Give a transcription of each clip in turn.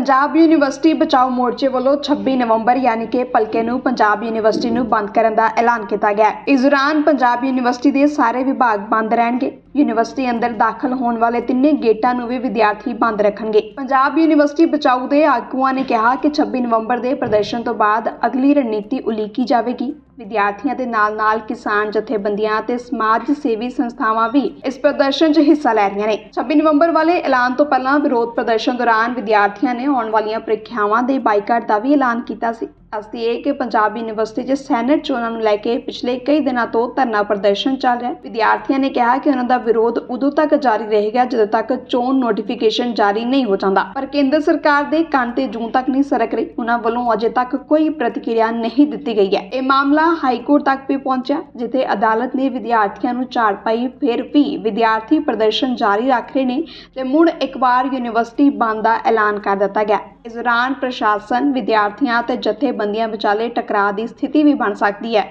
Punjab university ਬਚਾਓ ਮੋਰਚੇ ਵੱਲੋਂ 26 ਨਵੰਬਰ ਯਾਨੀ ਕਿ ਭਲਕੇ ਨੂੰ ਪੰਜਾਬ ਯੂਨੀਵਰਸਿਟੀ ਨੂੰ ਬੰਦ ਕਰਨ ਦਾ ਐਲਾਨ ਕੀਤਾ ਗਿਆ। ਇਸ ਦੌਰਾਨ ਪੰਜਾਬ ਯੂਨੀਵਰਸਿਟੀ ਦੇ ਸਾਰੇ ਵਿਭਾਗ ਬੰਦ ਰਹਿਣਗੇ। ਯੂਨੀਵਰਸਿਟੀ ਅੰਦਰ ਦਾਖਲ ਹੋਣ ਵਾਲੇ ਤਿੰਨੇ ਗੇਟਾਂ ਨੂੰ ਵੀ ਵਿਦਿਆਰਥੀ ਬੰਦ ਰੱਖਣਗੇ। ਪੰਜਾਬ ਯੂਨੀਵਰਸਿਟੀ ਬਚਾਊ ਦੇ ਆਗੂਆਂ ਨੇ ਕਿਹਾ ਕਿ 26 ਨਵੰਬਰ ਦੇ ਪ੍ਰਦਰਸ਼ਨ ਤੋਂ ਬਾਅਦ ਅਗਲੀ ਰਣਨੀਤੀ ਉਲੀਕੀ ਜਾਵੇਗੀ। ਵਿਦਿਆਰਥੀਆਂ ਦੇ ਨਾਲ-ਨਾਲ ਕਿਸਾਨ ਜਥੇਬੰਦੀਆਂ ਤੇ ਸਮਾਜ ਸੇਵੀ ਸੰਸਥਾਵਾਂ ਵੀ ਇਸ ਪ੍ਰਦਰਸ਼ਨ 'ਚ ਹਿੱਸਾ ਲੈ ਰਹੀਆਂ ਨੇ। 26 ਨਵੰਬਰ ਵਾਲੇ ਐਲਾਨ ਤੋਂ ਪਹਿਲਾਂ ਵਿਰੋਧ ਪ੍ਰਦਰਸ਼ਨ ਦੌਰਾਨ ਵਿਦਿਆਰਥੀਆਂ ਨੇ ਆਉਣ ਵਾਲੀਆਂ ਪ੍ਰੀਖਿਆਵਾਂ ਦੇ ਬਾਈਕਾਟ ਦਾ ਵੀ ਐਲਾਨ ਕੀਤਾ ਸੀ। ਦੱਸਦੀ ਇਹ ਕਿ ਪੰਜਾਬ ਯੂਨੀਵਰਸਿਟੀ 'ਚ ਸੈਨੇਟ ਚੋਣਾਂ ਨੂੰ ਲੈ ਕੇ ਪਿਛਲੇ ਕਈ ਦਿਨਾਂ ਤੋਂ ਧਰਨਾ ਪ੍ਰਦਰਸ਼ਨ ਚੱਲ ਰਿਹਾ ਹੈ। ਵਿਦਿਆਰਥੀਆਂ ਨੇ ਕਿਹਾ ਕਿ ਉਹਨਾਂ ਦਾ ਵਿਰੋਧ ਉਦੋਂ ਤੱਕ ਜਾਰੀ ਰਹੇਗਾ ਜਦੋਂ ਤੱਕ ਚੋਣ ਨੋਟੀਫਿਕੇਸ਼ਨ ਜਾਰੀ ਨਹੀਂ ਹੋ ਜਾਂਦਾ। ਪਰ ਕੇਂਦਰ ਸਰਕਾਰ ਦੇ ਕੰਨ ਤੇ ਜੂਨ ਤੱਕ ਨਹੀਂ ਸਰਕ ਰਹੀ। ਉਹਨਾਂ ਵੱਲੋਂ ਅਜੇ ਤੱਕ ਕੋਈ ਪ੍ਰਤੀਕਿਰਿਆ ਨਹੀਂ ਦਿੱਤੀ ਗਈ ਹੈ। ਇਹ ਮਾਮਲਾ ਹਾਈ ਕੋਰਟ ਤੱਕ ਵੀ ਪਹੁੰਚਿਆ, ਜਿੱਥੇ ਅਦਾਲਤ ਨੇ ਵਿਦਿਆਰਥੀਆਂ ਨੂੰ ਝਾੜ ਪਾਈ। ਫਿਰ ਵੀ ਵਿਦਿਆਰਥੀ ਪ੍ਰਦਰਸ਼ਨ ਜਾਰੀ ਰੱਖ ਰਹੇ ਨੇ ਤੇ ਮੁੜ ਇੱਕ ਵਾਰ ਯੂਨੀਵਰਸਿਟੀ ਬੰਦ ਦਾ ਐਲਾਨ ਕਰ ਦਿੱਤਾ ਗਿਆ। ਇਸ ਦੌਰਾਨ ਪ੍ਰਸ਼ਾਸਨ, ਵਿਦਿਆਰਥੀਆਂ ਤੇ ਜਥੇਬੰਦੀਆਂ ਵਿਚਾਲੇ ਟਕਰਾਅ ਦੀ ਸਥਿਤੀ ਵੀ ਬਣ ਸਕਦੀ ਹੈ।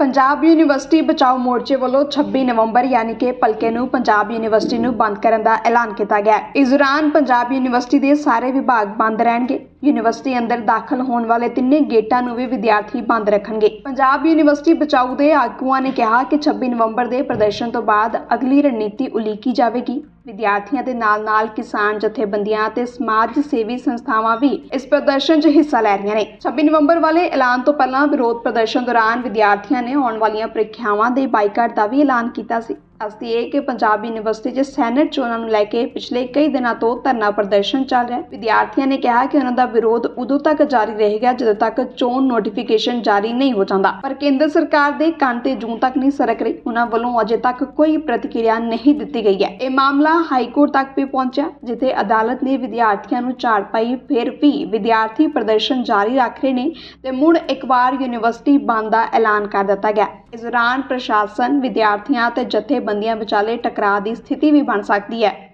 ਪੰਜਾਬ ਯੂਨੀਵਰਸਿਟੀ ਬਚਾਓ ਮੋਰਚੇ ਵੱਲੋਂ 26 ਨਵੰਬਰ ਯਾਨੀ ਕਿ ਭਲਕੇ ਨੂੰ ਪੰਜਾਬ ਯੂਨੀਵਰਸਿਟੀ ਨੂੰ ਬੰਦ ਕਰਨ ਦਾ ਐਲਾਨ ਕੀਤਾ ਗਿਆ ਇਸ ਦੌਰਾਨ ਪੰਜਾਬ ਯੂਨੀਵਰਸਿਟੀ ਦੇ ਸਾਰੇ ਵਿਭਾਗ ਬੰਦ ਰਹਿਣਗੇ। ਯੂਨੀਵਰਸਿਟੀ ਅੰਦਰ ਦਾਖਲ ਹੋਣ ਵਾਲੇ ਤਿੰਨੇ ਗੇਟਾਂ ਨੂੰ ਵੀ ਵਿਦਿਆਰਥੀ ਬੰਦ ਰੱਖਣਗੇ। ਪੰਜਾਬ ਯੂਨੀਵਰਸਿਟੀ ਬਚਾਓ ਦੇ ਆਗੂਆਂ ਨੇ ਕਿਹਾ ਕਿ 26 ਨਵੰਬਰ ਦੇ ਪ੍ਰਦਰਸ਼ਨ ਤੋਂ ਬਾਅਦ ਅਗਲੀ ਰਣਨੀਤੀ ਉਲੀਕੀ ਜਾਵੇਗੀ। ਵਿਦਿਆਰਥੀਆਂ ਦੇ ਨਾਲ-ਨਾਲ ਕਿਸਾਨ ਜਥੇਬੰਦੀਆਂ ਤੇ ਸਮਾਜ ਸੇਵੀ ਸੰਸਥਾਵਾਂ ਵੀ ਇਸ ਪ੍ਰਦਰਸ਼ਨ 'ਚ ਹਿੱਸਾ ਲੈ ਰਹੀਆਂ ਨੇ। 26 ਨਵੰਬਰ ਵਾਲੇ ਐਲਾਨ ਤੋਂ ਪਹਿਲਾਂ ਵਿਰੋਧ ਪ੍ਰਦਰਸ਼ਨ ਦੌਰਾਨ ਵਿਦਿਆਰਥੀਆਂ ਨੇ ਆਉਣ ਵਾਲੀਆਂ ਪ੍ਰੀਖਿਆਵਾਂ ਦੇ ਬਾਈਕਾਟ ਦਾ ਵੀ ਐਲਾਨ ਕੀਤਾ ਸੀ। ਦੱਸਦੀ ਇਹ ਕਿ ਪੰਜਾਬ ਯੂਨੀਵਰਸਿਟੀ 'ਚ ਸੈਨੇਟ ਚੋਣਾਂ ਨੂੰ ਲੈ ਕੇ ਪਿਛਲੇ ਕਈ ਦਿਨਾਂ ਤੋਂ ਧਰਨਾ ਪ੍ਰਦਰਸ਼ਨ ਚੱਲ ਰਿਹਾ ਹੈ। ਵਿਦਿਆਰਥੀਆਂ ਨੇ ਕਿਹਾ ਕਿ ਉਹਨਾਂ ਦਾ ਵਿਰੋਧ ਉਦੋਂ ਤੱਕ ਜਾਰੀ ਰਹੇਗਾ ਜਦੋਂ ਤੱਕ ਚੋਣ ਨੋਟੀਫਿਕੇਸ਼ਨ ਜਾਰੀ ਨਹੀਂ ਹੋ ਜਾਂਦਾ। ਪਰ ਕੇਂਦਰ ਸਰਕਾਰ ਦੇ ਕੰਨ ਤੇ ਜੂਨ ਤੱਕ ਨਹੀਂ ਸਰਕ ਰਹੀ। ਉਹਨਾਂ ਵੱਲੋਂ ਅਜੇ ਤੱਕ ਕੋਈ ਪ੍ਰਤੀਕਿਰਿਆ ਨਹੀਂ ਦਿੱਤੀ ਗਈ ਹੈ। ਇਹ ਮਾਮਲਾ ਹਾਈ ਕੋਰਟ ਤੱਕ ਵੀ ਪਹੁੰਚਿਆ, ਜਿੱਥੇ ਅਦਾਲਤ ਨੇ ਵਿਦਿਆਰਥੀਆਂ ਨੂੰ ਝਾੜ ਪਾਈ, ਫਿਰ ਵੀ ਵਿਦਿਆਰਥੀ ਪ੍ਰਦਰਸ਼ਨ ਜਾਰੀ ਰੱਖ ਰਹੇ ਨੇ ਤੇ ਮੁੜ ਇੱਕ ਵਾਰ ਯੂਨੀਵਰਸਿਟੀ ਬੰਦ ਦਾ ਐਲਾਨ ਕਰ ਦਿੱਤਾ ਗਿਆ। ਇਸ ਦੌਰਾਨ ਪ੍ਰਸ਼ਾਸਨ, ਵਿਦਿਆਰਥੀਆਂ ਤੇ ਜਥੇ ਜਥੇਬੰਦੀਆਂ ਵਿਚਾਲੇ ਟਕਰਾਅ ਦੀ ਸਥਿਤੀ ਵੀ ਬਣ ਸਕਦੀ ਹੈ।